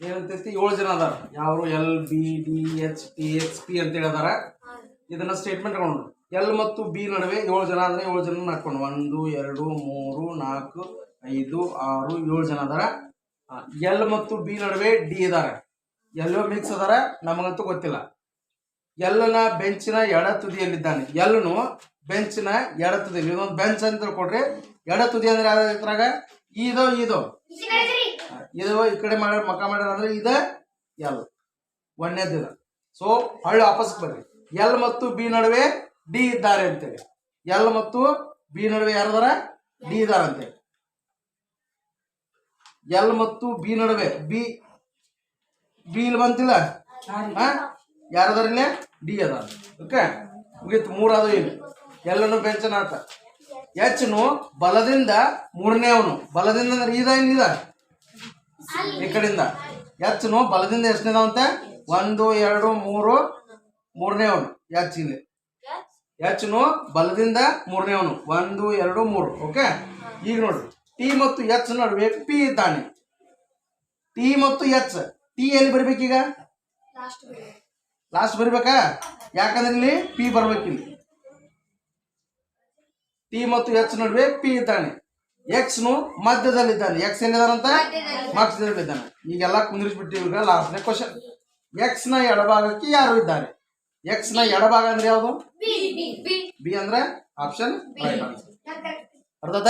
ಏನಂತೈತಿ ಏಳು ಜನ ಅದಾರ. ಯಾರು L B D H T H P ಅಂತ ಅದಾರ ಇದನ್ನ ಸ್ಟೇಟ್ಮೆಂಟ್ ತಗೊಂಡು. ಎಲ್ ಮತ್ತು ಬಿ ನಡುವೆ ಏಳು ಜನ ಅಂದ್ರೆ ಏಳು ಜನ ಹಾಕೊಂಡು ಒಂದು, ಎರಡು, ಮೂರು, ನಾಲ್ಕು, ಐದು, ಆರು, ಏಳು ಜನ ಅದಾರ. ಎಲ್ ಮತ್ತು ಬಿ ನಡುವೆ ಡಿ ಇದಾರ. ಎಲ್ಲೋ ಮಿಕ್ಸ್ ಅದಾರ. ನಮಗಂತೂ ಗೊತ್ತಿಲ್ಲ. ಎಲ್ಲನ ಬೆಂಚಿನ ಎಡ ತುದಿಯಲ್ಲಿದ್ದಾನೆ. ಎಲ್ಲನು ಬೆಂಚಿನ ಎಡ ತುದಿಯಲ್ಲಿ. ಇದೊಂದು ಬೆಂಚ್ ಅಂತ ತಿಳ್ಕೊಡ್ರಿ ಎಡ ತುದಿ ಅಂದ್ರೆ ಯಾವ ಇದ್ರಾಗ ಇದು ಇದು. ಇದು ಈ ಕಡೆ ಮಾಡ್ಯಾರ ಮಕ ಮಾಡ್ಯಾರ ಅಂದ್ರೆ ಇದ ಎಲ್ ಒಂದೇದು ಇದು. ಸೊ ಹಳ್ಳಿ ವಾಪಸ್ ಬರ್ರಿ. ಎಲ್ ಮತ್ತು ಬಿ ನಡುವೆ ಡಿ ಇದ್ದಾರೆ ಅಂತೇಳಿ. ಎಲ್ ಮತ್ತು ಬಿ ನಡುವೆ ಯಾರದಾರ? ಡಿ ಇದಾರ ಅಂತೇಳಿ. ಎಲ್ ಮತ್ತು ಬಿ ನಡುವೆ ಬಿ ಬಿ ಇಲ್ಲಿ ಬಂತಿಲ್ಲ? ಯಾರದಾರ ಇಲ್ಲೇ? ಡಿ ಅದ ಓಕೆ ಮುಗೀತು. ಮೂರು ಅದು ಇಲ್ಲಿ. ಎಲ್ಲನೂ ಬೆಂಚನ ಆತ ಎಚ್ನು ಬಲದಿಂದ ಮೂರನೇ ಅವನು. ಬಲದಿಂದ ಅಂದ್ರೆ ಇದ ಏನಿದ? ಈ ಕಡೆಯಿಂದ. ಎಚ್ನು ಬಲದಿಂದ ಎಷ್ಟನೇದಾವಂತೆ ಒಂದು ಎರಡು ಮೂರು ಮೂರನೇ ಅವನು. ಎಚ್ ಇಲ್ಲಿ. ಎಚ್ನು ಬಲದಿಂದ ಮೂರನೇ ಅವನು. ಒಂದು ಎರಡು ಮೂರು. ಓಕೆ? ಈಗ ನೋಡ್ರಿ ಟಿ ಮತ್ತು ಎಚ್ ನಡುವೆ ಪಿ ಇದ್ದಾನೆ. ಟಿ ಮತ್ತು ಎಚ್. ಟಿ ಎಲ್ಲಿ ಬರ್ಬೇಕೀಗ? ಲಾಸ್ಟ್ ಬರಿಬೇಕಾ? ಯಾಕಂದ್ರೆ ಇಲ್ಲಿ ಪಿ ಬರ್ಬೇಕಿಲ್ಲಿ. ಟಿ ಮತ್ತು ಎಚ್ ನಡುವೆ ಪಿ ಇದ್ದಾನೆ. ಎಕ್ಸ್ ನು ಮಧ್ಯದಲ್ಲಿದ್ದಾನೆ. ಎಕ್ಸ್ ಎಲ್ಲಿದ್ದಾನಂತ ಮಧ್ಯದಲ್ಲಿದ್ದಾನೆ. ಈಗೆಲ್ಲ ಕುಂದಿರಿಸ್ಬಿಟ್ಟಿವಿ ಈಗ ಲಾಸ್ಟ್ನೇ ಕ್ವಶನ್ ಎಕ್ಸ್ನ ಎಡಭಾಗಕ್ಕೆ ಯಾರು ಇದ್ದಾರೆ? ಎಕ್ಸ್ನ ಎಡಭಾಗ ಅಂದ್ರೆ ಯಾವುದು? ಬಿ ಅಂದ್ರೆ ಆಪ್ಷನ್ ರೈಟ್ ಆನ್ಸರ್ ಅರ್ಥಾತ?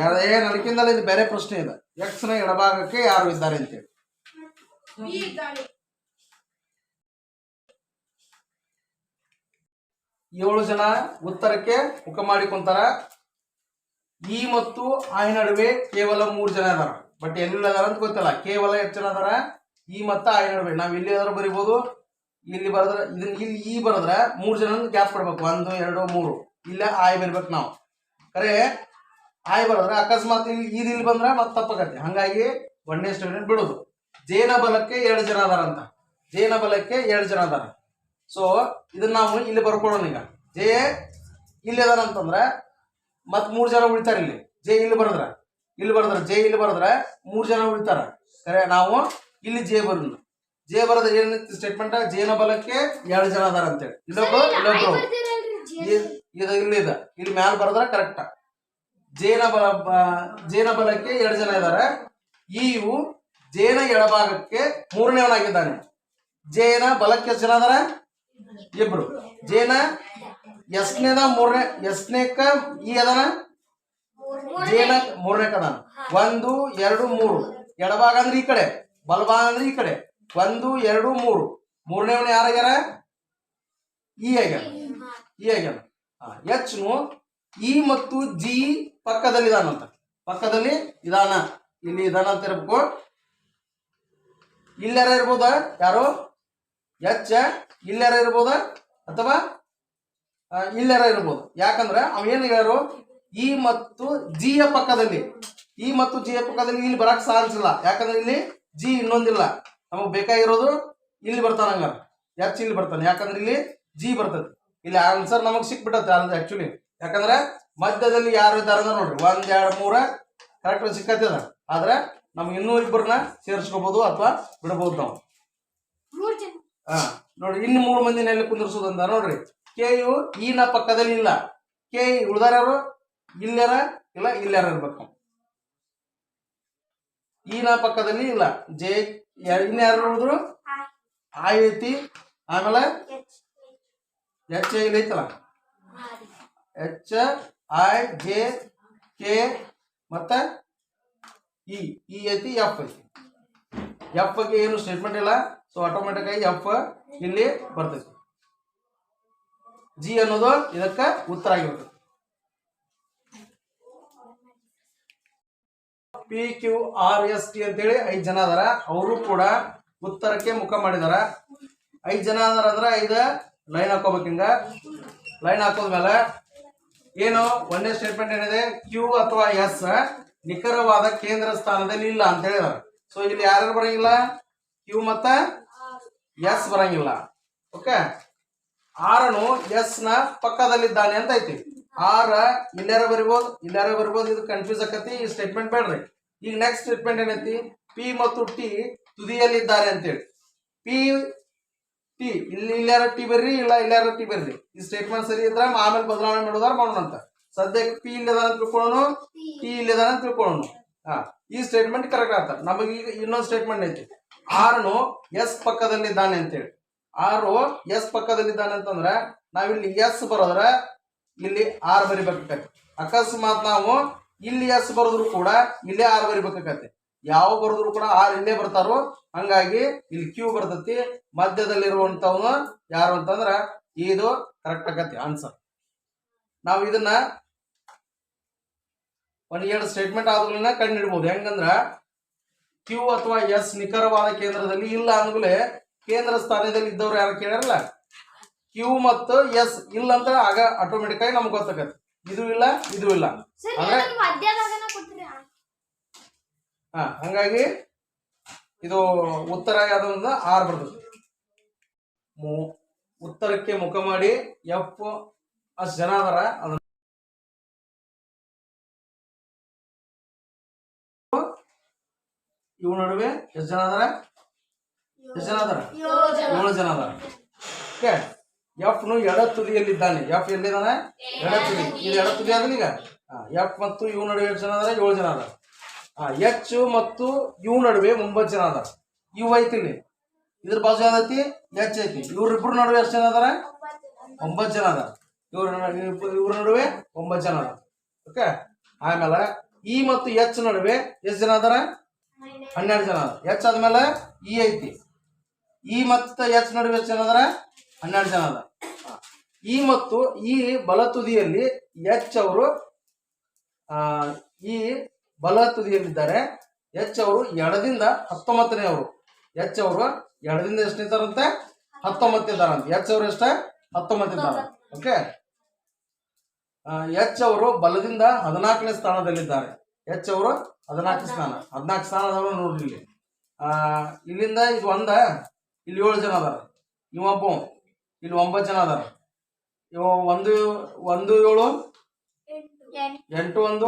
ಯಾರೇ ನಡಕಿಂದಲ್ಲ ಇದು ಬೇರೆ ಪ್ರಶ್ನೆ ಇದೆ. ಎಕ್ಸ್ನ ಎಡಭಾಗಕ್ಕೆ ಯಾರು ಇದ್ದಾರೆ ಅಂತೇಳಿ. ಏಳು ಜನ ಉತ್ತರಕ್ಕೆ ಮುಖ ಮಾಡಿಕೊಂತಾರ. ಈ ಮತ್ತು ಆ ನಡುವೆ ಕೇವಲ ಮೂರು ಜನ ಅದಾರ. ಬಟ್ ಎಲ್ಲಿ ಅದಾರ ಅಂತ ಗೊತ್ತಿಲ್ಲ. ಕೇವಲ ಎಷ್ಟು ಜನ ಅದಾರ? ಈ ಮತ್ತು ಆ ನಡುವೆ. ನಾವ್ ಇಲ್ಲಿ ಅದಾರ ಬರಿಬೋದು? ಇಲ್ಲಿ ಬರದ್ರ ಇದನ್ನ ಇಲ್ಲಿ ಈ ಬರದ್ರ ಮೂರು ಜನ ಗ್ಯಾಪ್ ಕೊಡ್ಬೇಕು. ಒಂದು, ಎರಡು, ಮೂರು. ಇಲ್ಲ ಆಯ್ ಬರ್ಬೇಕು ನಾವು. ಕರೆ ಆಯ್ ಬರದ್ರ ಅಕಸ್ಮಾತ್ ಇಲ್ಲಿ ಇಲ್ಲಿ ಬಂದ್ರ ಮತ್ತೆ ತಪ್ಪಾಗತ್ತೆ ಹಂಗಾಗಿ ಒಂದನೇ ಸ್ಟೂಡೆಂಟ್ ಬಿಡೋದು. ಜೇನ ಬಲಕ್ಕೆ ಎರಡು ಜನ ಅದಾರಂತ. ಜೇನ ಬಲಕ್ಕೆ ಎರಡು ಜನ ಅದಾರ. ಸೊ ಇದನ್ನ ನಾವು ಇಲ್ಲಿ ಬರ್ಕೊಳ್ಳೋಣ ಈಗ. ಜೆ ಇಲ್ಲಿ ಅದಾರ ಅಂತಂದ್ರೆ ಮತ್ ಮೂರ್ ಜನ ಉಳಿತಾರ ಇಲ್ಲಿ. ಜೆ ಇಲ್ಲಿ ಬರದ್ರ? ಇಲ್ಲಿ ಬರದ್ರ. ಜೆ ಇಲ್ಲಿ ಬರದ್ರ ಮೂರ್ ಜನ ಉಳಿತಾರ. ಕರೆ ನಾವು ಇಲ್ಲಿ ಜೆ ಬರೋಣ ಜೆ ಬರದ ಏನ್ ಸ್ಟೇಟ್ಮೆಂಟ್ ಜೇನ ಬಲಕ್ಕೆ ಎರಡು ಜನ ಅದಾರ ಅಂತೇಳಿ. ಇಲ್ಲೊಬ್ರು ಇಲ್ಲೊಬ್ರು. ಇದು ಇಲ್ಲಿ ಇದ. ಇಲ್ಲಿ ಮ್ಯಾಲ ಬರದ್ರ ಕರೆಕ್ಟ್ ಜೇನ ಬಲ ಜೇನ ಬಲಕ್ಕೆ ಎರಡು ಜನ ಇದಾರೆ. ಇವು ಜೇನ ಎಡಭಾಗಕ್ಕೆ ಮೂರನೇವನಾಗಿದ್ದಾನೆ. ಜೇನ ಬಲಕ್ಕೆ ಎಷ್ಟು ಜನ ಅದಾರ? ಇಬ್ರು. ಜೇನ ಎಸ್ನೇದ ಮೂರನೇ ಎಸ್ನೇಕ ಈ ಅದನ ಜೇನ ಮೂರನೇ ಅದಾನ ಒಂದು, ಎರಡು, ಮೂರು. ಎಡಭಾಗ ಅಂದ್ರೆ ಈ ಕಡೆ. ಬಲಭಾಗ ಅಂದ್ರೆ ಈ ಕಡೆ. ಒಂದು, ಎರಡು, ಮೂರು. ಮೂರನೇವನ ಯಾರಾಗ್ಯಾರ? ಈ ಆಗ್ಯಾನ. ಈ ಆಗ್ಯಾನ. ಎಚ್ನು ಇ ಮತ್ತು ಜಿ ಪಕ್ಕದಲ್ಲಿ ಇದಾನಂತ ಪಕ್ಕದಲ್ಲಿ ಇದಾನ. ಇಲ್ಲಿ ಇದಾನ ಅಂತ ಇರ್ಬೇಕು. ಇಲ್ಲಾರ ಇರ್ಬೋದ? ಯಾರು? ಎಚ್ ಇಲ್ಲಾರ ಇರ್ಬೋದ? ಅಥವಾ ಇಲ್ಲಾರ ಇರ್ಬೋದು? ಯಾಕಂದ್ರೆ ಅವ ಏನ್ ಹೇಳ್ಯಾರು? ಇ ಮತ್ತು ಯ ಪಕ್ಕದಲ್ಲಿ. ಇ ಮತ್ತು ಜಿ ಯ ಪಕ್ಕದಲ್ಲಿ ಇಲ್ಲಿ ಬರಕ್ ಸಾಧಿಸಿಲ್ಲ ಯಾಕಂದ್ರೆ ಇಲ್ಲಿ ಜಿ ಇನ್ನೊಂದಿಲ್ಲ. ನಮಗ್ ಬೇಕಾಗಿರೋದು ಇಲ್ಲಿ ಬರ್ತಾನ ಹಂಗಾರ. ಎಚ್ ಇಲ್ಲಿ ಬರ್ತಾನೆ. ಯಾಕಂದ್ರೆ ಇಲ್ಲಿ ಜಿ ಬರ್ತದೆ. ಇಲ್ಲಿ ಆನ್ಸರ್ ನಮಗ್ ಸಿಕ್ಬಿಟ್ಟತ್ತೆ ಆಕ್ಚುಲಿ ಯಾಕಂದ್ರೆ ಮಧ್ಯದಲ್ಲಿ ಯಾರು ಇದ್ದಾರೆ ನೋಡ್ರಿ, ಒಂದ್, ಎರಡ್, ಮೂರ ಕರೆಕ್ಟ್ ಸಿಕ್ಕತ್ತದ ಆದ್ರೆ ನಮ್ಗೆ ಇನ್ನೂ ಇಬ್ಬರನ್ನ ಸೇರಿಸ್ಕೋಬಹುದು ಅಥವಾ ಬಿಡಬಹುದು ನಾವು. ಹಾ ನೋಡ್ರಿ ಇನ್ನು ಮೂರು ಮಂದಿನ ಎಲ್ಲಿ ಕುಂದಿರ್ಸೋದಂತ ನೋಡ್ರಿ. ಕೆ ಯು ಈನ ಪಕ್ಕದಲ್ಲಿ ಇಲ್ಲ. ಕೆ ಉಳ್ದಾರ ಯಾರು? ಇಲ್ಲಾರ ಇಲ್ಲ ಇಲ್ಲಾರ ಇರ್ಬೇಕು. ಈನ ಪಕ್ಕದಲ್ಲಿ ಇಲ್ಲ. ಜೆ ಇನ್ಯಾರು ಉಳಿದ್ರು? ಆಯ್ ಐತಿ. ಆಮೇಲೆ? ಎಚ್ ಇಲ್ಲಿ ಐತಲ್ಲ? ಎಚ್ ಐ ಜೆ ಕೆ ಮತ್ತ ಇ ಐತಿ ಎಫ್ ಐತಿ. ಎಫ್ ಬಗ್ಗೆ ಏನು ಸ್ಟೇಟ್ಮೆಂಟ್ ಇಲ್ಲ. ಸೊ ಆಟೋಮೆಟಿಕ್ ಆಗಿ ಎಫ್ ಇಲ್ಲಿ ಬರ್ತೈತಿ. ಜಿ ಅನ್ನೋದು ಇದಕ್ಕೆ ಉತ್ತರ ಆಗಿರ್ತದೆ P Q R S T ಅಂತೇಳಿ ಐದು ಜನ ಅದಾರ. ಅವರು ಕೂಡ ಉತ್ತರಕ್ಕೆ ಮುಖ ಮಾಡಿದಾರ. ಐದು ಜನ ಅದಾರ ಅಂದ್ರೆ ಐದು ಲೈನ್ ಹಾಕೋಬೇಕು ಹಿಂಗ. ಲೈನ್ ಹಾಕೋದ್ಮೇಲೆ ಏನು? ಒಂದೇ ಸ್ಟೇಟ್ಮೆಂಟ್ ಏನಿದೆ? ಕ್ಯೂ ಅಥವಾ ಎಸ್ ನಿಖರವಾದ ಕೇಂದ್ರ ಸ್ಥಾನದಲ್ಲಿ ಇಲ್ಲ ಅಂತ ಹೇಳಿದಾರೆ ಸೊ ಇಲ್ಲಿ ಯಾರ್ಯಾರು ಬರಂಗಿಲ್ಲ? ಕ್ಯೂ ಮತ್ತ ಎಸ್ ಬರಂಗಿಲ್ಲ. ಓಕೆ ಆರನು ಎಸ್ನ ಪಕ್ಕದಲ್ಲಿದ್ದಾನೆ ಅಂತ ಐತಿ. ಆರ ಇಲ್ಲಾರ ಬರಿಬೋದು? ಇಲ್ಲಾರ ಬರಿಬೋದು? ಇದು ಕನ್ಫ್ಯೂಸ್ ಆಕತಿ. ಈ ಸ್ಟೇಟ್ಮೆಂಟ್ ಬೇಡ್ರಿ. ಈಗ ನೆಕ್ಸ್ಟ್ ಸ್ಟೇಟ್ಮೆಂಟ್ ಏನೈತಿ? ಪಿ ಮತ್ತು ಟಿ ತುದಿಯಲ್ಲಿದ್ದಾರೆ ಅಂತೇಳಿ. ಪಿ ಟಿ ಇಲ್ಲಿ ಇಲ್ಲಾರ ಟಿ ಬರ್ರಿ, ಇಲ್ಲ ಇಲ್ಲಾರ ಟಿ ಬರ್ರಿ. ಈ ಸ್ಟೇಟ್ಮೆಂಟ್ ಸರಿ ಇದ್ರೆ ಆಮೇಲೆ ಬದಲಾವಣೆ ಮಾಡೋದಾರ ಮಾಡೋಣ ಅಂತ. ಸದ್ಯಕ್ಕೆ ಪಿ ಇಲ್ಲದ ಅಂತ ತಿಳ್ಕೊಳ್ಳೋಣ ಟಿ ಇಲ್ಲದ ಅಂತ ತಿಳ್ಕೊಳ್ಳೋಣ ಹಾ, ಈ ಸ್ಟೇಟ್ಮೆಂಟ್ ಕರೆಕ್ಟ್ ಆಗ್ತದೆ. ನಮಗೆ ಈಗ ಇನ್ನೊಂದು ಸ್ಟೇಟ್ಮೆಂಟ್ ಐತಿ. ಆರ್ನು ಎಸ್ ಪಕ್ಕದಲ್ಲಿದ್ದಾನೆ ಅಂತೇಳಿ. ಆರು ಎಸ್ ಪಕ್ಕದಲ್ಲಿದ್ದಾನೆ ಅಂತಂದ್ರೆ ನಾವಿಲ್ಲಿ ಎಸ್ ಬರೋದ್ರ ಇಲ್ಲಿ ಆರ್ ಬರಿಬೇಕಾಗತ್ತೆ. ಅಕಸ್ಮಾತ್ ನಾವು ಇಲ್ಲಿ ಎಸ್ ಬರೋದ್ರು ಕೂಡ ಇಲ್ಲೇ ಆರ್ ಬರಿಬೇಕಾಗತ್ತೆ. ಯಾವ ಬರೋದ್ರು ಕೂಡ ಆರ್ ಇಲ್ಲೇ ಬರ್ತಾರೋ ಹಂಗಾಗಿ ಇಲ್ಲಿ ಕ್ಯೂ ಬರ್ತತಿ. ಮಧ್ಯದಲ್ಲಿರುವಂತವನು ಯಾರು ಅಂತಂದ್ರ ಇದು ಕರೆಕ್ಟ್ ಆಗತ್ತೆ ಆನ್ಸರ್ ನಾವು ಇದನ್ನ ಒಂದ್ ಎರಡು ಸ್ಟೇಟ್ಮೆಂಟ್ ಆದ್ರೂ ಕಂಡು ಹಿಡ್ಬೋದು. ಹೆಂಗಂದ್ರ ಕ್ಯೂ ಅಥವಾ ಎಸ್ ನಿಖರವಾದ ಕೇಂದ್ರದಲ್ಲಿ ಇಲ್ಲ ಅಂದ್ಮೇಲೆ ಕೇಂದ್ರ ಸ್ಥಾನದಲ್ಲಿ ಇದ್ದವ್ರು ಯಾರು ಕೇಳಿರಲ್ಲ ಕ್ಯೂ ಮತ್ತು ಎಸ್ ಇಲ್ಲ ಅಂತ ಆಗ ಆಟೋಮೆಟಿಕ್ ಆಗಿ ನಮ್ಗೆ ಗೊತ್ತಾಗತ್ತೆ. ಇದು ಇಲ್ಲ ಇದು ಇಲ್ಲ. ಹಾ ಹಂಗಾಗಿ ಇದು ಉತ್ತರ ಯಾವ್ದು ಆರ್ ಬರ್ತದೆ. ಮು- ಉತ್ತರಕ್ಕೆ ಮುಖ ಮಾಡಿ ಎಫ್ ಅಷ್ಟು ಜನ ಅದಾರ ಅದನ್ನ ಇವ್ ನಡುವೆ ಎಷ್ಟು ಜನ ಅದಾರ? ಎಷ್ಟು ಜನ ಅದಾರ? ಏಳು ಜನ. ಅದಾರ. ಓಕೆ. ಎಫ್ ನು ಎಡ ತುದಿಯಲ್ಲಿದ್ದಾನೆ. ಎಫ್ ಎಲ್ಲಿದ್ದಾನೆ? ಎಡ ತುದಿ. ಇದು ಎಡ ತುದಿ ಅದನ್ನ ಈಗ? ಎಫ್ ಮತ್ತು ಇವ್ ನಡುವೆ ಎಷ್ಟು ಜನ ಅದಾರ? ಏಳು ಜನ ಅದಾರ. ಎಚ್ ಮತ್ತು ಇವ್ ನಡುವೆ ಒಂಬತ್ತು ಜನ ಅದಾರ. ಇವು ಐತಿ ಇಲ್ಲಿ. ಇದ್ರ ಬಾಜು ಯಾವ್ದೈತಿ? ಎಚ್ ಐತಿ. ಇವ್ರಿಬ್ರು ನಡುವೆ ಎಷ್ಟು ಜನ ಅದಾರ? ಒಂಬತ್ತು ಜನ ಅದಾರ. ಇವ್ರ ಇವ್ರ ನಡುವೆ ಒಂಬತ್ತು ಜನ ಅದಾರ. ಓಕೆ. ಆಮೇಲೆ ಇ ಮತ್ತು ಎಚ್ ನಡುವೆ ಎಷ್ಟು ಜನ ಅದಾರ? ಹನ್ನೆರಡು ಜನ. ಎಚ್ ಆದ್ಮೇಲೆ ಇ ಐತಿ. ಇ ಮತ್ತು ಎಚ್ ನಡುವೆ ಎಚ್ ಏನಂದ್ರೆ ಹನ್ನೆರಡು ಜನ ಅದ ಇ ಮತ್ತು ಈ ಬಲ ತುದಿಯಲ್ಲಿ ಎಚ್ ಅವರು ಈ ಬಲ ತುದಿಯಲ್ಲಿದ್ದಾರೆ. ಎಚ್ ಅವರು ಎಡದಿಂದ ಹತ್ತೊಂಬತ್ತನೇ ಅವರು. ಎಚ್ ಅವರು ಎಡದಿಂದ ಎಷ್ಟು ಇದ್ದಾರಂತೆ? ಹತ್ತೊಂಬತ್ತು ಇದ್ದಾರಂತೆ. ಎಚ್ ಅವರು ಎಷ್ಟ? ಹತ್ತೊಂಬತ್ತು ಇದ್ದಾರೆ ಓಕೆ ಎಚ್ ಅವರು ಬಲದಿಂದ ಹದಿನಾಲ್ಕನೇ ಸ್ಥಾನದಲ್ಲಿದ್ದಾರೆ. ಎಚ್ ಅವರು ಹದಿನಾಲ್ಕು ಸ್ಥಾನ ಹದಿನಾಲ್ಕು ಸ್ಥಾನದವರು ನೋಡ್ರಿ ಇಲ್ಲಿ. ಆ, ಇಲ್ಲಿಂದ ಇದು ಒಂದ ಇಲ್ಲಿ ಏಳು ಜನ ಅದಾರ. ಇವೊಬ್ಬ ಇಲ್ಲಿ ಒಂಬತ್ತು ಜನ ಅದಾರ. ಇವ ಒಂದು ಒಂದು ಏಳು ಎಂಟು ಒಂದು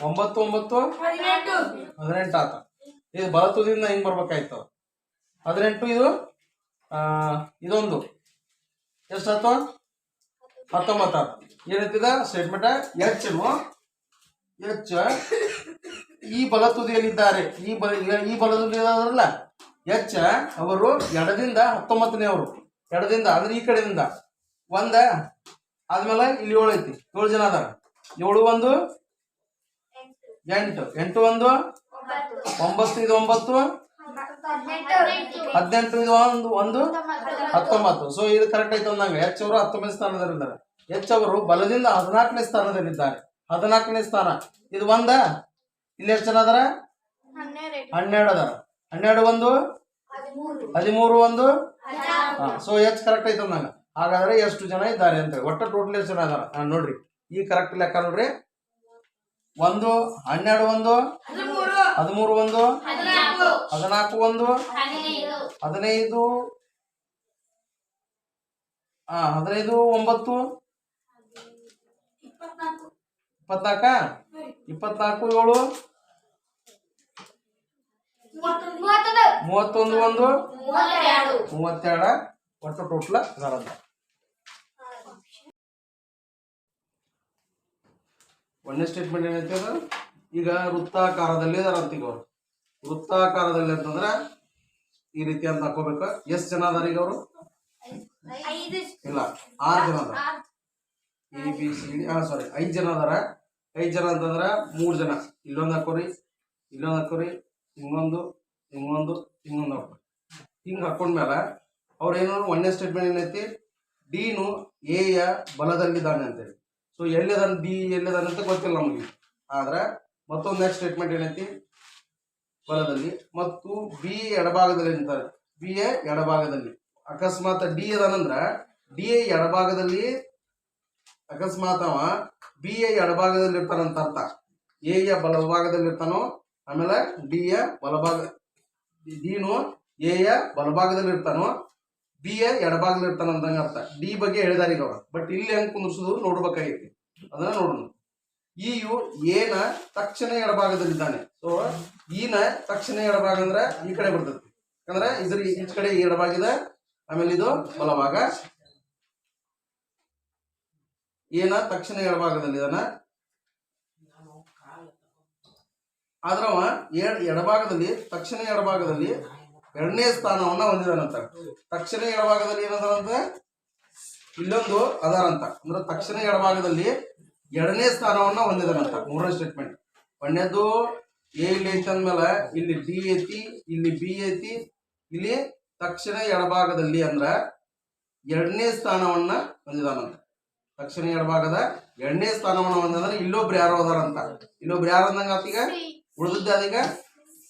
ಒಂಬತ್ತು ಒಂಬತ್ತು ಹದಿನೆಂಟು ಆತ. ಇದು ಬಲ ತುದಿಯಿಂದ ಹಿಂಗ್ ಬರ್ಬೇಕಾಯ್ತು. ಹದಿನೆಂಟು ಇದು ಆ, ಇದೊಂದು. ಎಷ್ಟಾಯ್ತು? ಹತ್ತೊಂಬತ್ತು ಆತ. ಏನೈತಿದ ಸ್ಟೇಟ್ಮೆಂಟ್ ಎಚ್ ಎಚ್ ಈ ಬಲ ತುದಿಯಲ್ಲಿದ್ದಾರೆ ಈ ಬಲ ಈ ಬಲ ತುದಿಯಲ್ಲ ಎಚ್ ಅವರು ಎಡದಿಂದ ಹತ್ತೊಂಬತ್ತನೇ ಅವರು. ಎಡದಿಂದ, ಅಂದ್ರೆ ಈ ಕಡೆಯಿಂದ. ಒಂದ ಆದ್ಮೇಲೆ ಇಲ್ಲಿ ಏಳು ಐತಿ. ಏಳು ಜನ ಅದಾರ. ಏಳು ಒಂದು? ಎಂಟು. ಎಂಟು ಒಂದು? ಒಂಬತ್ತು. ಇದು ಒಂಬತ್ತು? ಹದಿನೆಂಟು. ಇದು ಒಂದು ಒಂದು? ಹತ್ತೊಂಬತ್ತು. ಸೊ ಇದು ಕರೆಕ್ಟ್ ಐತೆ ಅಂದಾಗ. ಎಚ್ ಅವರು ಹತ್ತೊಂಬತ್ತು ಸ್ಥಾನದಲ್ಲಿದ್ದಾರೆ. ಎಚ್ ಅವರು ಬಲದಿಂದ ಹದಿನಾಲ್ಕನೇ ಸ್ಥಾನದಲ್ಲಿದ್ದಾರೆ. ಹದಿನಾಲ್ಕನೇ ಸ್ಥಾನ. ಇದು ಒಂದ? ಇಲ್ಲಿ ಎಷ್ಟು ಜನ ಅದಾರ? ಹನ್ನೆರಡು. ಅದಾರ. ಹನ್ನೆರಡು ಒಂದು? ಹದಿಮೂರು. ಒಂದು? ಸೊ ಎಚ್ ಕರೆಕ್ಟ್ ಐತೆ ನನಗೆ ಹಾಗಾದ್ರೆ ಎಷ್ಟು ಜನ ಇದ್ದಾರೆ ಅಂತ ಒಟ್ಟು ಟೋಟಲ್ ಎಷ್ಟು ಜನ ಅದಾರ? ನೋಡ್ರಿ. ಈ ಕರೆಕ್ಟ್ ಲೆಕ್ಕ ನೋಡ್ರಿ. ಒಂದು ಹನ್ನೆರಡು ಒಂದು? ಹದಿಮೂರು. ಒಂದು? ಹದಿನಾಲ್ಕು. ಒಂದು? ಹದಿನೈದು. ಹಾ ಹದಿನೈದು ಒಂಬತ್ತು? ಇಪ್ಪತ್ನಾಲ್ಕ ಇಪ್ಪತ್ನಾಲ್ಕು ಏಳು? ಮೂವತ್ತೊಂದು ಒಂದು? ಮೂವತ್ತೆರಡ. ಒಟ್ಟು ಟೋಟಲ್ ಅದರಂತ ಒಂದನೇ ಸ್ಟೇಟ್ಮೆಂಟ್ ಏನೈತಿ ಅದು? ಈಗ ವೃತ್ತಾಕಾರದಲ್ಲಿ ಇದಾರಂತ ಈಗ ಅವ್ರು ವೃತ್ತಾಕಾರದಲ್ಲಿ ಅಂತಂದ್ರೆ ಈ ರೀತಿ ಅಂತ ಹಾಕೋಬೇಕು. ಎಷ್ಟು ಜನ ಅದಾರ ಈಗ ಅವರು? ಇಲ್ಲ ಆರು ಜನ ಅದಾರ. ಎ ಬಿ ಸಿ ಡಿ ಹಾ ಸಾರಿ ಐದು ಜನ ಅದಾರ. ಐದು ಜನ ಅಂತಂದ್ರ ಮೂರು ಜನ. ಇಲ್ಲೊಂದು ಹಾಕೋರಿ ಇಲ್ಲೊಂದು ಹಾಕೋರಿ ಹಿಂಗೊಂದು ಹಿಂಗೊಂದು ಇನ್ನೊಂದು ಹಾಕೋರಿ. ಹಿಂಗೆ ಹಾಕೊಂಡ್ಮೇಲೆ ಅವ್ರು ಏನು ಒಂದನೇ ಸ್ಟೇಟ್ಮೆಂಟ್ ಏನೈತಿ? ಡಿನು ಎ ಯ ಬಲದಲ್ಲಿದ್ದಾನೆ ಅಂತೇಳಿ. ಸೊ ಎಲ್ಲಿದಾನ ಡಿ ಎಲ್ಲಿದಾನೆ ಅಂತ ಗೊತ್ತಿಲ್ಲ ನಮಗೆ. ಆದ್ರೆ ಮತ್ತೊಂದು ನೆಕ್ಸ್ಟ್ ಸ್ಟೇಟ್ಮೆಂಟ್ ಏನೈತಿ? ಬಲದಲ್ಲಿ. ಮತ್ತು ಬಿ ಎಡಭಾಗದಲ್ಲಿ ಅಂತಾರೆ ಬಿ ಎ ಎಡಭಾಗದಲ್ಲಿ. ಅಕಸ್ಮಾತ್ ಡಿ ಅದಾನಂದ್ರೆ ಡಿ ಎ ಎಡಭಾಗದಲ್ಲಿ ಅಕಸ್ಮಾತ್ ಅವ ಬಿ ಎ ಎಡಭಾಗದಲ್ಲಿ ಇರ್ತಾನಂತ ಅರ್ಥ ಎ ಯ ಬಲಭಾಗದಲ್ಲಿ ಇರ್ತಾನೋ ಆಮೇಲೆ ಡಿ ಯ ಬಲಭಾಗ ಡಿನು ಎ ಯ ಬಲಭಾಗದಲ್ಲಿ ಇರ್ತಾನೋ ಬಿ ಎ ಎಡಭಾಗದಲ್ಲಿ ಇರ್ತಾನ ಅಂದಂಗ ಅರ್ಥ ಡಿ ಬಗ್ಗೆ ಹೇಳಿದಾರೆ ಈಗ ಬಟ್ ಇಲ್ಲಿ ಹೆಂಗ್ ಕುಂದಿರ್ಸೋದು? ನೋಡ್ಬೇಕಾಗೈತಿ. ಅದನ್ನ ನೋಡೋಣ. ಈ ಯು ಏನ ತಕ್ಷಣ ಎಡಭಾಗದಲ್ಲಿದ್ದಾನೆ. ಸೊ ಈನ ತಕ್ಷಣ ಎಡಭಾಗ ಅಂದ್ರೆ ಈ ಕಡೆ ಬರ್ತೈತಿ ಯಾಕಂದ್ರೆ ಇದ್ರ ಈ ಕಡೆ ಎಡಭಾಗಿದೆ, ಆಮೇಲೆ ಇದು ಬಲಭಾಗ. ಏನ? ತಕ್ಷಣ ಎಡಭಾಗದಲ್ಲಿ ಇದಾನ ಆದ್ರವ ಎಡಭಾಗದಲ್ಲಿ ತಕ್ಷಣ ಎಡಭಾಗದಲ್ಲಿ ಎರಡನೇ ಸ್ಥಾನವನ್ನ ಹೊಂದಿದಾನಂತ ತಕ್ಷಣ ಎಡಭಾಗದಲ್ಲಿ ಏನದಾರಂತ? ಇಲ್ಲೊಂದು ಅದಾರಂತ. ಅಂದ್ರೆ ತಕ್ಷಣ ಎಡಭಾಗದಲ್ಲಿ ಎರಡನೇ ಸ್ಥಾನವನ್ನ ಹೊಂದಿದಾನಂತ ಮೂರನೇ ಸ್ಟೇಟ್ಮೆಂಟ್ ಒಂದನೇದು ಎ ಇಲ್ಲಿ ಐತಿ ಅಂದ್ಮೇಲೆ ಇಲ್ಲಿ ಡಿ ಐತಿ ಇಲ್ಲಿ ಬಿ ಐತಿ ಇಲ್ಲಿ ತಕ್ಷಣ ಎಡಭಾಗದಲ್ಲಿ ಅಂದ್ರ ಎರಡನೇ ಸ್ಥಾನವನ್ನ ಹೊಂದಿದಾನಂತ. ತಕ್ಷಣ ಎಡಭಾಗದ ಎರಡನೇ ಸ್ಥಾನವನ್ನು ಹೊಂದಿದ್ರೆ ಇಲ್ಲೊಬ್ರು ಯಾರೋ ಅದಾರಂತ. ಇಲ್ಲೊಬ್ರು ಯಾರು ಅಂದಂಗ ಆತೀಗ ಉಳಿದದ್ದೆ ಅದೀಗ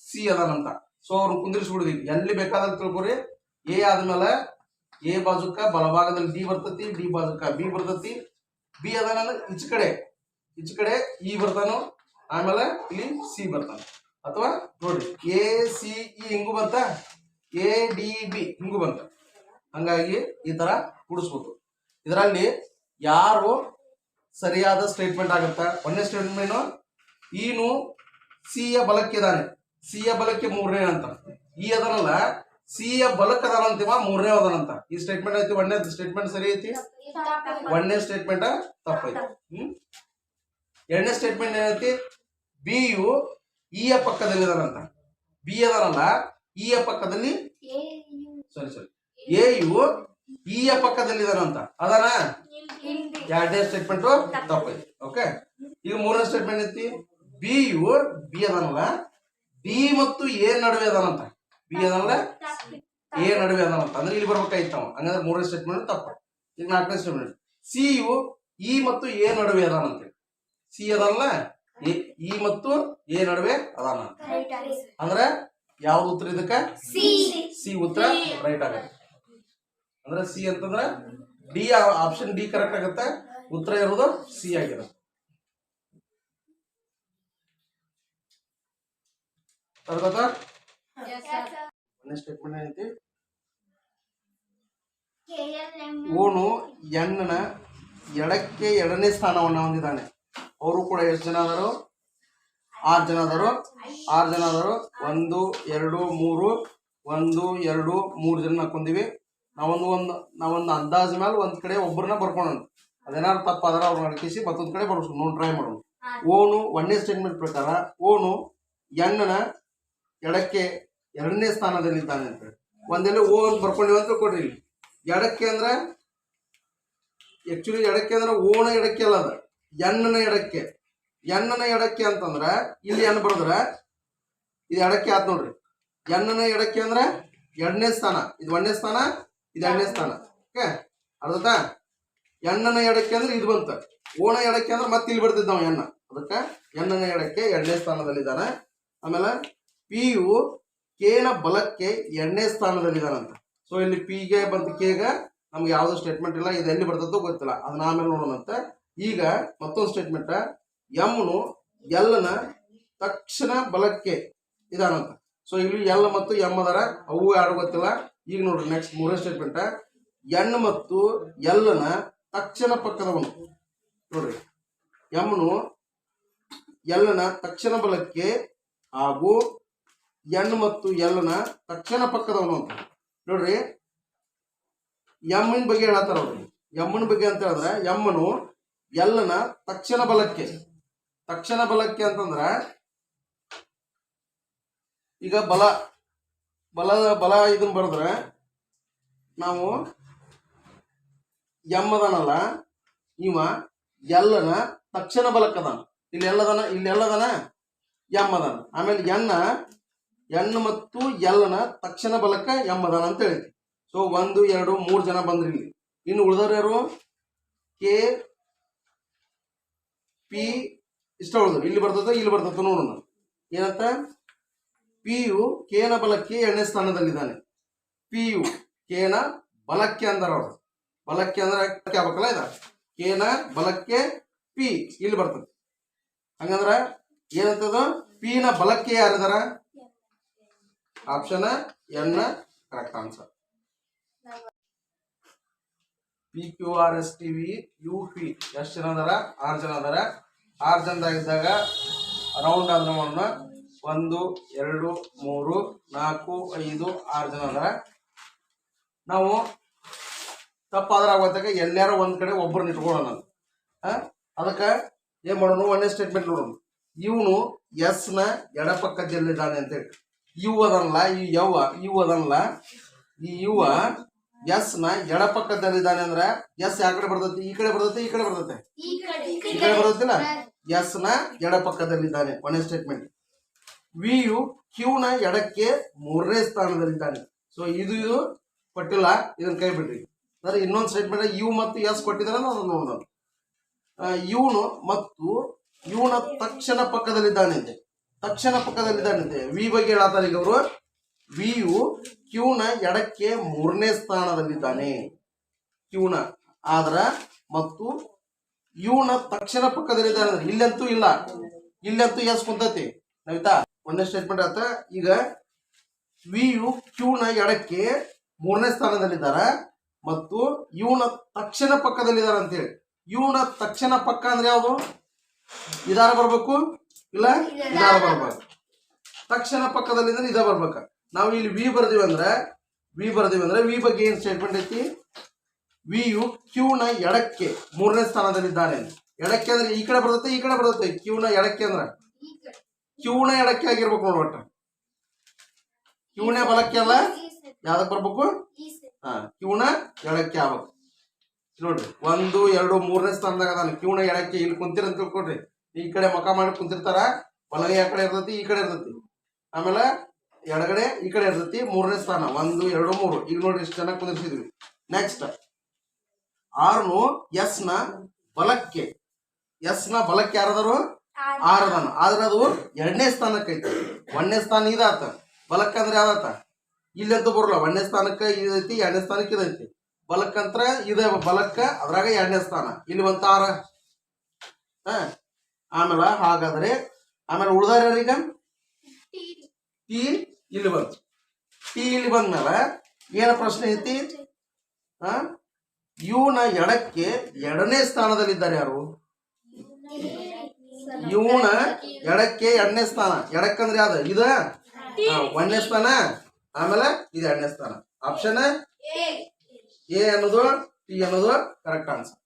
ಸಿ ಅದಾನಂತ. ಸೊ ಅವ್ರನ್ನ ಕುಂದಿರಿಸ್ಬಿಡುದು ಎಲ್ಲಿ ಬೇಕಾದಂತ ತಿಳ್ಕೊರಿ. ಎ ಆದ್ಮೇಲೆ ಎ ಬಾಜುಕ ಬಲಭಾಗದಲ್ಲಿ ಡಿ ಬರ್ತತಿ ಡಿ ಬಾಜುಕ ಬಿ ಬರ್ತತಿ. ಬಿ ಅದಾನಂದ್ರೆ ಈಚೆ ಈಚ ಕಡೆ. ಈಚ ಕಡೆ ಇ ಬರ್ತಾನು ಆಮೇಲೆ ಇಲ್ಲಿ ಸಿ ಬರ್ತಾನ. ಅಥವಾ ನೋಡ್ರಿ ಎ ಸಿ ಇ ಹಿಂಗು ಬಂತ? ಎ ಡಿ ಬಿ ಹಿಂಗು ಬಂತ. ಹಂಗಾಗಿ ಈ ತರ ಕೂಡಿಸ್ಬೋದು ಇದರಲ್ಲಿ ಯಾರು ಸರಿಯಾದ ಸ್ಟೇಟ್ಮೆಂಟ್ ಆಗುತ್ತೆ? ಒಂದನೇ ಸ್ಟೇಟ್ಮೆಂಟ್ ಈನು ಸಿ ಯ ಬಲಕ್ಕಿದ್ದಾನೆ ಸಿ ಯ ಬಲಕ್ಕೆ ಮೂರನೇ ಅಂತ. ಈ ಅದನಲ್ಲ ಸಿ ಯ ಬಲಕ್ ಅದಾನಂತೀವ ಮೂರನೇ ಅದಾನಂತ ಈ ಸ್ಟೇಟ್ಮೆಂಟ್ ಐತಿ ಒಂದನೇ ಸ್ಟೇಟ್ಮೆಂಟ್ ಸರಿ ಐತಿ? ಒಂದನೇ ಸ್ಟೇಟ್ಮೆಂಟ್ ತಪ್ಪೈತಿ ಹ್ಮ್? ಎರಡನೇ ಸ್ಟೇಟ್ಮೆಂಟ್ ಏನೈತಿ? ಬಿ ಯು ಇ ಯ ಪಕ್ಕದಲ್ಲಿ ಇದಾನಂತ ಬಿ ಅದಾನಲ್ಲ ಇ ಯ ಪಕ್ಕದಲ್ಲಿ? ಸರಿ ಸರಿ. ಎ ಯು ಇ ಯ ಪಕ್ಕದಲ್ಲಿ ಇದಾನಂತ ಅದಾನ ಎರಡನೇ ಸ್ಟೇಟ್ಮೆಂಟ್ ತಪ್ಪೈತಿ ಓಕೆ ಈಗ ಮೂರನೇ ಸ್ಟೇಟ್ಮೆಂಟ್ ಐತಿ ಬಿ ಯು ಬಿ ಅದಾನಲ್ಲ. ಬಿ ಮತ್ತು ಎ ನಡುವೆ ಅದಾನಂತ. ಬಿ ಅದಾನಲ್ಲ? ಎ ನಡುವೆ ಅದಾನಂತ. ಅಂದ್ರೆ ಇಲ್ಲಿ ಬರ್ಬೇಕಾಯ್ತು ಹಂಗಂದ್ರೆ ಮೂರನೇ ಸ್ಟೇಟ್ಮೆಂಟ್ ತಪ್ಪ. ಈಗ ನಾಲ್ಕನೇ ಸ್ಟೇಟ್ಮೆಂಟ್ ಸಿ ಯು ಇ ಮತ್ತು ಎ ನಡುವೆ ಅದಾನಂತ. ಸಿ ಅದಲ್ಲ ಇ ಮತ್ತು ಎ ನಡುವೆ ಅದಾನ ಅಂದ್ರೆ ಯಾವ್ದು ಉತ್ತರ ಇದಕ್ಕೆ? ಸಿ ಉತ್ತರ ರೈಟ್ ಆಗತ್ತೆ ಅಂದ್ರೆ ಸಿ ಅಂತಂದ್ರೆ ಡಿ ಆಪ್ಷನ್ ಡಿ ಕರೆಕ್ಟ್ ಆಗುತ್ತೆ. ಉತ್ತರ ಇರೋದು ಸಿ ಆಗಿರುತ್ತೆ ಸ್ಟೇಟ್ಮೆಂಟ್ ಏನೈತಿ ಓನು ಎಣ್ಣನ ಎಡಕ್ಕೆ ಎರಡನೇ ಸ್ಥಾನವನ್ನ ಹೊಂದಿದ್ದಾನೆ. ಅವರು ಕೂಡ ಎಷ್ಟು ಜನ ಆದರು? ಆರ್ ಜನ ಆದರು. ಆರು ಜನ ಆದರು. ಒಂದು ಎರಡು ಮೂರು. ಒಂದು ಎರಡು ಮೂರು ಜನ ಹಾಕೊಂಡಿವಿ ನಾವೊಂದು ಒಂದು ನಾವೊಂದು ಅಂದಾಜು ಮೇಲೆ ಒಂದ್ ಕಡೆ ಒಬ್ಬರನ್ನ ಬರ್ಕೊಳ್ಳೋಣ ಅದೇನಾದ್ರು ತಪ್ಪಾದ್ರೆ ಅವ್ರನ್ನ ಅಡಕಿಸಿ ಮತ್ತೊಂದ್ ಕಡೆ ಬರ್ಬೇಕು ನೋಡಿ ಟ್ರೈ ಮಾಡೋಣ ಓನು ಒಂದನೇ ಸ್ಟೇಟ್ಮೆಂಟ್ ಪ್ರಕಾರ ಓನು ಎಣ್ಣನ ಎಡಕ್ಕೆ ಎರಡನೇ ಸ್ಥಾನದಲ್ಲಿದ್ದಾನೆ ಅಂತ ಒಂದೆಲ್ಲ ಓ ಅಂತ ಬರ್ಕೊಂಡಿವಿ ಅಂತ ಕೊಡ್ರಿ ಇಲ್ಲಿ. ಎಡಕ್ಕೆ ಅಂದ್ರೆ ಆಕ್ಚುಲಿ ಎಡಕ್ಕೆ ಅಂದ್ರೆ ಓಣ ಎಡಕ್ಕೆ ಅಲ್ಲ ಅದ. ಎಣ್ಣನ ಎಡಕ್ಕೆ. ಎಣ್ಣನ ಎಡಕ್ಕೆ ಅಂತಂದ್ರೆ ಇಲ್ಲಿ ಎಣ್ಣು ಬರದ್ರ ಇದು ಎಡಕ್ಕೆ ಆತ್ ನೋಡ್ರಿ. ಎಣ್ಣನ ಎಡಕ್ಕೆ ಅಂದ್ರೆ ಎರಡನೇ ಸ್ಥಾನ. ಇದು ಒಂದನೇ ಸ್ಥಾನ ಇದು ಎರಡನೇ ಸ್ಥಾನ. ಓಕೆ? ಅರ್ಧತಾ? ಎಣ್ಣನ ಎಡಕ್ಕೆ ಅಂದ್ರೆ ಇದು ಬಂತ. ಓಣ ಎಡಕ್ಕೆ ಅಂದ್ರೆ ಮತ್ತೆ ಇಲ್ಲಿ ಬರ್ತಿದ್ದ ಎಣ್ಣ. ಅದಕ್ಕೆ ಎಣ್ಣನ ಎಡಕ್ಕೆ ಎರಡನೇ ಸ್ಥಾನದಲ್ಲಿದ್ದಾನೆ ಆಮೇಲೆ ಪಿ ಯು ಕೆನ ಬಲಕ್ಕೆ ಎರಡನೇ ಸ್ಥಾನದಲ್ಲಿದ್ದಾನಂತ ಸೊ ಇಲ್ಲಿ ಪಿ ಗೆ ಬಂತು ಕೆಗ ನಮ್ಗೆ ಯಾವ್ದು ಸ್ಟೇಟ್ಮೆಂಟ್ ಇಲ್ಲ. ಇದು ಎಲ್ಲಿ ಬರ್ತದೋ ಗೊತ್ತಿಲ್ಲ. ಅದನ್ನ ಆಮೇಲೆ ನೋಡೋಣಂತ. ಈಗ ಮತ್ತೊಂದು ಸ್ಟೇಟ್ಮೆಂಟ್ ಎಮ್ನು ಎಲ್ಲನ ತಕ್ಷಣ ಬಲಕ್ಕೆ ಇದಾನಂತ. ಸೊ ಇಲ್ಲಿ ಎಲ್ ಮತ್ತು ಎಂ ಅದರ ಅವು ಯಾರು ಗೊತ್ತಿಲ್ಲ. ಈಗ ನೋಡ್ರಿ ನೆಕ್ಸ್ಟ್ ಮೂರನೇ ಸ್ಟೇಟ್ಮೆಂಟ್ ಎನ್ ಮತ್ತು ಎಲ್ಲನ ತಕ್ಷಣ ಪಕ್ಕದವನು. ನೋಡ್ರಿ. ಎಮ್ನು ಎಲ್ಲನ ತಕ್ಷಣ ಬಲಕ್ಕೆ ಹಾಗೂ ಎನ್ ಮತ್ತು ಎಲ್ಲನ ತಕ್ಷಣ ಪಕ್ಕದವನು ಅಂತ. ನೋಡ್ರಿ. ಎಮ್ಮನ ಬಗ್ಗೆ ಹೇಳತ್ತಾರ ಅವ್ರಿ. ಎಮ್ಮನ ಬಗ್ಗೆ ಅಂತ ಹೇಳಿದ್ರೆ ಎಮ್ಮನು ಎಲ್ಲನ ತಕ್ಷಣ ಬಲಕ್ಕೆ. ತಕ್ಷಣ ಬಲಕ್ಕೆ ಅಂತಂದ್ರ ಈಗ ಬಲ ಬಲ ಬಲ ಇದನ್ನ ಬರೆದ್ರೆ ನಾವು ಎಂ ಅದಾನಲ್ಲ, ಇವ ಎಲ್ಲನ ತಕ್ಷಣ ಬಲಕ್ಕದಾನ ಇಲ್ಲಿ ಎಲ್ಲದನ ಇಲ್ಲಿ ಎಲ್ಲದನ ಅದಾನ ಆಮೇಲೆ ಎನ್ನ ಎನ್ ಮತ್ತು ಎಲ್ಲನ ತಕ್ಷಣ ಬಲಕ್ಕ ಎಂ ಅದಾನ ಅಂತ ಹೇಳಿದ್ವಿ. ಸೊ ಒಂದು, ಎರಡು, ಮೂರು ಜನ ಬಂದ್ರಿ ಇಲ್ಲಿ. ಇನ್ನು ಉಳಿದವ್ರು ಯಾರು? ಕೆ, ಪಿ, ಇಷ್ಟ ಉಳಿದ್ರು ಇಲ್ಲಿ ಬರ್ತದ ಇಲ್ಲಿ ಬರ್ತದ ನೋಡೋಣ. ಏನಂತ? ಪಿ ಯು ಕೇನ ಬಲಕ್ಕೆ ಎರಡನೇ ಸ್ಥಾನದಲ್ಲಿದ್ದಾನೆ. ಪಿ ಯು ಕೇನ ಬಲಕ್ಕೆ ಅಂದರ ಅವರು. ಬಲಕ್ಕೆ ಅಂದ್ರೆ ಆಗ್ಬೇಕಲ್ಲ ಇದ? ಕೇನ ಬಲಕ್ಕೆ ಪಿ, ಇಲ್ಲಿ ಬರ್ತದೆ. ಹಂಗಂದ್ರ ಏನಂತದ? ಪಿ ನ ಬಲಕ್ಕೆ ಯಾರಿದಾರ option N, correct answer. P Q R S T V, U P, ಎಷ್ಟು ಜನ ಅದಾರ? ಆರು ಜನ ಅದಾರ. ಆರು ಜನದಾಗಿದ್ದಾಗ ರೌಂಡ್ ಆದ್ರೆ ಒಂದು ಎರಡು ಮೂರು ನಾಲ್ಕು ಐದು ಆರು ಜನ ಅಂದ್ರೆ. ನಾವು ತಪ್ಪಾದ್ರೆ ಆಗೋತ್ತಾಗ ಎಲ್ಲಾರು ಒಂದು ಕಡೆ ಒಬ್ಬರನ್ನ ಇಟ್ಕೊಳ್ಳೋಣ? ಅದಕ್ಕ ಏನ್ ಮಾಡೋಣ ಒಂದೇ ಸ್ಟೇಟ್ಮೆಂಟ್ ನೋಡೋಣ. ಇವನು ಎಸ್ನ ಎಡಪಕ್ಕದಲ್ಲಿದ್ದಾನೆ ಅಂತೇಳಿ ಇವು ಅದನ್ನಲ್ಲ ಈ ಯವ್ವ ಇವು ಅದನ್ನಲ್ಲ ಈ ಯುವ ಎಸ್ನ ಎಡಪಕ್ಕದಲ್ಲಿದ್ದಾನೆ ಅಂದ್ರೆ ಎಸ್ ಯಾವ ಕಡೆ ಬರ್ತೈತಿ? ಈ ಕಡೆ ಬರ್ತೈತಿ ಈ ಕಡೆ ಬರ್ತೈತೆ? ಈ ಕಡೆ ಬರ್ತೈತಿಲ್ಲ? ಎಸ್ನ ಎಡಪಕ್ಕದಲ್ಲಿದ್ದಾನೆ ಒಂದೇ ಸ್ಟೇಟ್ಮೆಂಟ್ ವಿ ಯು ನ ಎಡಕ್ಕೆ ಮೂರನೇ ಸ್ಥಾನದಲ್ಲಿದ್ದಾನೆ. ಸೊ ಇದು ಕೊಟ್ಟಿಲ್ಲ. ಇದನ್ನ ಕೈ ಬಿಡ್ರಿ. ಅಂದ್ರೆ ಇನ್ನೊಂದು ಸ್ಟೇಟ್ಮೆಂಟ್ ಯು ಮತ್ತು ಎಸ್ ಕೊಟ್ಟಿದ್ದಾರೆ ಅದನ್ನು ನೋಡೋಣ. ಇವನು ಮತ್ತು ಇವನ ತಕ್ಷಣ ಪಕ್ಕದಲ್ಲಿದ್ದಾನಂತೆ. ತಕ್ಷಣ ಪಕ್ಕದಲ್ಲಿದ್ದಾನಂತೆ. ವಿ ಬಗ್ಗೆ ಹೇಳತ್ತಾರೆ ಈಗ ಅವರು? ವಿ ಯು ಕ್ಯೂನ ಎಡಕ್ಕೆ ಮೂರನೇ ಸ್ಥಾನದಲ್ಲಿದ್ದಾನೆ. ಕ್ಯೂನ ಆದ್ರ ಮತ್ತು ಇವನ ತಕ್ಷಣ ಪಕ್ಕದಲ್ಲಿದ್ದಾನೆ ಇಲ್ಲಂತೂ ಇಲ್ಲ. ಇಲ್ಲಂತೂ ಎಸ್ ಕುಂತತಿ. ನವಿತಾ ಒಂದೇ ಸ್ಟೇಟ್ಮೆಂಟ್ ಆತ ಈಗ ವಿ ಯು ಕ್ಯೂನ ಎಡಕ್ಕೆ ಮೂರನೇ ಸ್ಥಾನದಲ್ಲಿದ್ದಾರೆ ಮತ್ತು ಇವನ ತಕ್ಷಣ ಪಕ್ಕದಲ್ಲಿದ್ದಾರೆ ಅಂತೇಳಿ. ಇವನ ತಕ್ಷಣ ಪಕ್ಕ ಅಂದ್ರೆ ಯಾವುದು? ಇದಾರ ಬರ್ಬೇಕು? ಇಲ್ಲ? ಇದಾರ ಬರ್ಬೇಕು. ತಕ್ಷಣ ಪಕ್ಕದಲ್ಲಿಂದ್ರೆ ಇದ ಬರ್ಬೇಕು. ನಾವು ಇಲ್ಲಿ ವಿ ಬರ್ದಿವಿ ಅಂದ್ರೆ ವಿ ಬರ್ದಿವಿ ಅಂದ್ರೆ ವಿ ಬಗ್ಗೆ ಏನ್ ಸ್ಟೇಟ್ಮೆಂಟ್ ಐತಿ? ವಿ ಯು ಕ್ಯೂನ ಎಡಕ್ಕೆ ಮೂರನೇ ಸ್ಥಾನದಲ್ಲಿದ್ದಾನೆ ಎಡಕ್ಕೆ ಅಂದ್ರೆ ಈ ಕಡೆ ಬರ್ತೈತೆ, ಈ ಕಡೆ ಬರ್ತೈತೆ. ಕ್ಯೂನ ಎಡಕ್ಕೆ ಅಂದ್ರೆ? ಕ್ಯೂನ ಎಡಕ್ಕೆ ಆಗಿರ್ಬೇಕು ನೋಡಿ ಒಟ್ಟು. ಕಿವುಣ ಬಲಕ್ಕೆ ಅಲ್ಲ? ಯಾವ್ದಕ್ ಬರ್ಬೇಕು? ಹಾ ಕ್ಯೂಣ ಎಡಕ್ಕೆ ಆಗ್ಬೇಕು. ನೋಡ್ರಿ, ಒಂದು, ಎರಡು, ಮೂರನೇ ಸ್ಥಾನದಾಗ ಅದಾನ. ಕ್ಯೂಣ ಎಡಕ್ಕೆ ಇಲ್ಲಿ ಕುಂತಿರ ಅಂತ ತಿಳ್ಕೊಡ್ರಿ ಈ ಕಡೆ ಮಕ ಮಾಡಿ ಕುಂತಿರ್ತಾರ, ಬಲಗೈ ಆ ಕಡೆ ಇರ್ತೈತಿ, ಈ ಕಡೆ ಇರ್ತೈತಿ. ಆಮೇಲೆ ಎಡಗಡೆ ಈ ಕಡೆ ಇರ್ತೈತಿ, ಮೂರನೇ ಸ್ಥಾನ. ಒಂದು, ಎರಡು, ಮೂರು. ಈಗ ನೋಡ್ರಿ ಇಷ್ಟು ಚೆನ್ನಾಗಿ ಕುಂದಿರ್ಸಿದ್ವಿ. ನೆಕ್ಸ್ಟ್ ಆರ್ನು ಎಸ್ನ ಬಲಕ್ಕೆ. ಎಸ್ನ ಬಲಕ್ಕೆ ಯಾರದಾರು ಆರ್ ಅದಾನ ಆದ್ರೆ ಅದು ಎರಡನೇ ಸ್ಥಾನಕ್ಕೆ ಐತಿ. ಒಂದನೇ ಸ್ಥಾನ ಇದಾತ. ಬಲಕ್ಕೆ ಅಂದ್ರೆ ಯಾವ್ದಾತ? ಇಲ್ಲಂತೂ ಬರಲ್ಲ. ಒಂದನೇ ಸ್ಥಾನಕ್ಕೆ ಇದೈತಿ ಎರಡನೇ ಸ್ಥಾನಕ್ಕೆ ಇದೈತಿ. ಬಲಕ್ಕಂತ್ರ ಇದ ಬಲಕ್ಕ ಅದ್ರಾಗ ಎರಡನೇ ಸ್ಥಾನ. ಇಲ್ಲಿ ಬಂತ ಆರ. ಹ? ಆಮೇಲೆ ಹಾಗಾದ್ರೆ ಆಮೇಲೆ ಉಳ್ದಾರ ಈಗ ಟಿ. ಇಲ್ಲಿ ಬಂತು. ಟಿ ಇಲ್ಲಿ ಬಂದ್ಮೇಲೆ ಏನ ಪ್ರಶ್ನೆ ಐತಿ? ಆ ಇವನ ಎಡಕ್ಕೆ ಎರಡನೇ ಸ್ಥಾನದಲ್ಲಿದ್ದಾರೆ ಯಾರು? ಇವನ ಎಡಕ್ಕೆ ಎರಡನೇ ಸ್ಥಾನ. ಎಡಕ್ಕಂದ್ರೆ ಯಾವ್ದು? ಇದ? ಒಣ್ಣೆ ಒಂದನೇ ಸ್ಥಾನ. ಆಮೇಲೆ ಇದು ಎರಡನೇ ಸ್ಥಾನ. ಆಪ್ಷನ್ ಎ ಅನ್ನೋದು ಟಿ ಅನ್ನೋದು ಕರೆಕ್ಟ್ ಆನ್ಸರ್